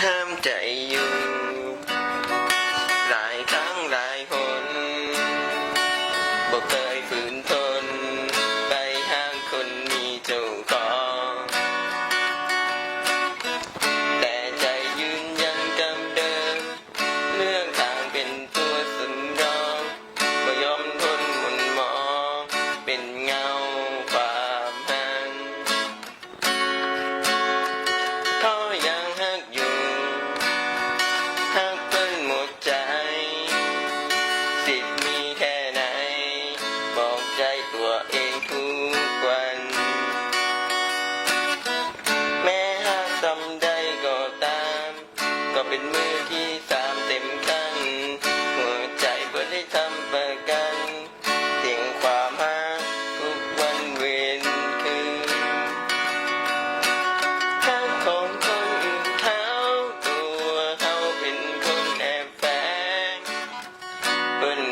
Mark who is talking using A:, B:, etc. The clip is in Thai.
A: ห้ามใจอยู่ ตัวเองทุกวัน แม้หากทำได้ก็ตาม ก็เป็นมือที่สามเต็มข้างหัวใจเพื่อได้ทำประกันเสียงความหาทุกวันเวรคืนถ้าของคนอื่นเขาตัวเขาเป็นคนแอบแฝงเปิ้น